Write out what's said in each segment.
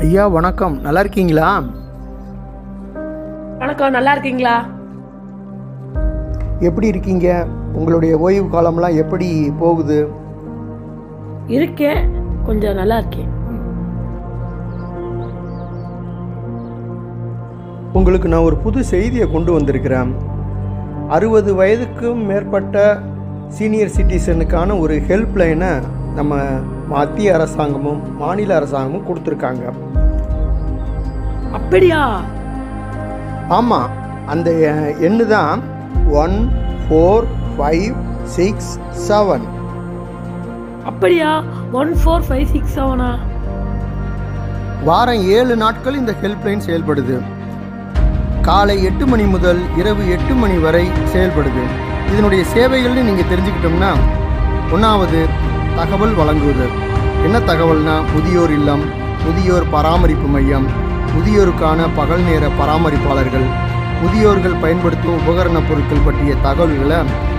ஐயா வணக்கம். நல்லா இருக்கீங்களா? வணக்கம் நல்லா இருக்கீங்களா? எப்படி இருக்கீங்க? உங்களுடைய ஓய்வு காலம்லாம் எப்படி போகுது? இருக்கேன். கொஞ்சம் நல்லா இருக்கேன். உங்களுக்கு நான் ஒரு புது செய்தியை கொண்டு வந்திருக்கிறேன். அறுபது வயதுக்கும் மேற்பட்ட சீனியர் சிட்டிசனுக்கான ஒரு ஹெல்ப் லைனை நம்ம மத்திய அரசாங்கமும் மாநில அரசாங்கமும் கொடுத்துருக்காங்க. அப்படியா? ஆமாம் அந்த எண்ணு தான் one four five six seven. அப்படியா? ஒன் ஃபோர் ஃபைவ் சிக்ஸ் செவனா? வாரம் ஏழு நாட்கள் இந்த ஹெல்ப்லைன் செயல்படுது. காலை எட்டு மணி முதல் இரவு எட்டு மணி வரை செயல்படுது. இதனுடைய சேவைகள்னு நீங்கள் தெரிஞ்சுக்கிட்டோம்னா ஒன்றாவது தகவல் வழங்குவது. என்ன தகவல்னா முதியோர் இல்லம் முதியோர் பராமரிப்பு மையம் முதியோருக்கான பகல் நேர பராமரிப்பாளர்கள். முதியோர்கள் பயன்படுத்தும் உபகரணப் பொருட்கள் பற்றிய தகவல்களை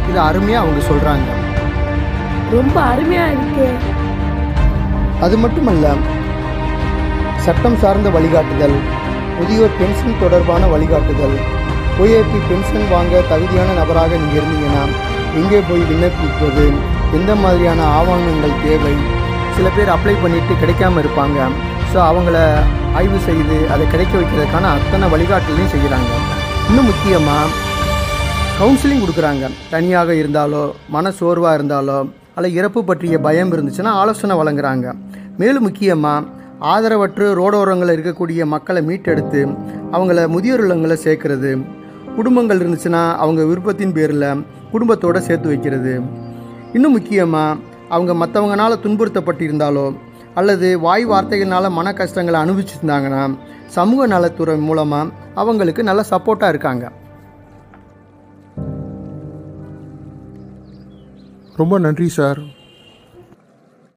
இது அருமையாக அவங்க சொல்கிறாங்க ரொம்ப அருமையா இருக்கே. அது மட்டுமல்ல சட்டம் சார்ந்த வழிகாட்டுதல் முதியோர் பென்ஷன் தொடர்பான வழிகாட்டுதல் ஓஏபி பென்ஷன் வாங்க தகுதியான நபராக நீங்கள் இருந்தீங்கன்னா எங்கே போய் விண்ணப்பிப்பது எந்த மாதிரியான ஆவணங்கள் தேவை? சில பேர் அப்ளை பண்ணிட்டு கிடைக்காம இருப்பாங்க. ஸோ அவங்கள ஆய்வு செய்து அதை கிடைக்க வைக்கிறதுக்கான அத்தனை வழிகாட்டலையும் செய்கிறாங்க. இன்னும் முக்கியமாக கவுன்சிலிங் கொடுக்குறாங்க. தனியாக இருந்தாலோ மன சோர்வாக இருந்தாலோ அல்ல இறப்பு பற்றிய பயம் இருந்துச்சுன்னா ஆலோசனை வழங்குறாங்க. மேலும் முக்கியமாக ஆதரவற்று ரோடோரங்களில் இருக்கக்கூடிய மக்களை மீட்டெடுத்து அவங்கள முதியோர் இல்லங்களை சேர்க்கறது. குடும்பங்கள் இருந்துச்சுன்னா அவங்க விருப்பத்தின் பேரில் குடும்பத்தோடு சேர்த்து வைக்கிறது. இன்னும் முக்கியமாக அவங்க மற்றவங்கனால துன்புறுத்தப்பட்டிருந்தாலோ அல்லது வாய் வார்த்தைகளால் மன கஷ்டங்களை அனுபவிச்சிருந்தாங்கன்னா சமூக நலத்துறை மூலமாக அவங்களுக்கு நல்ல சப்போர்ட்டாக இருக்காங்க. ரொம்ப நன்றி சார்.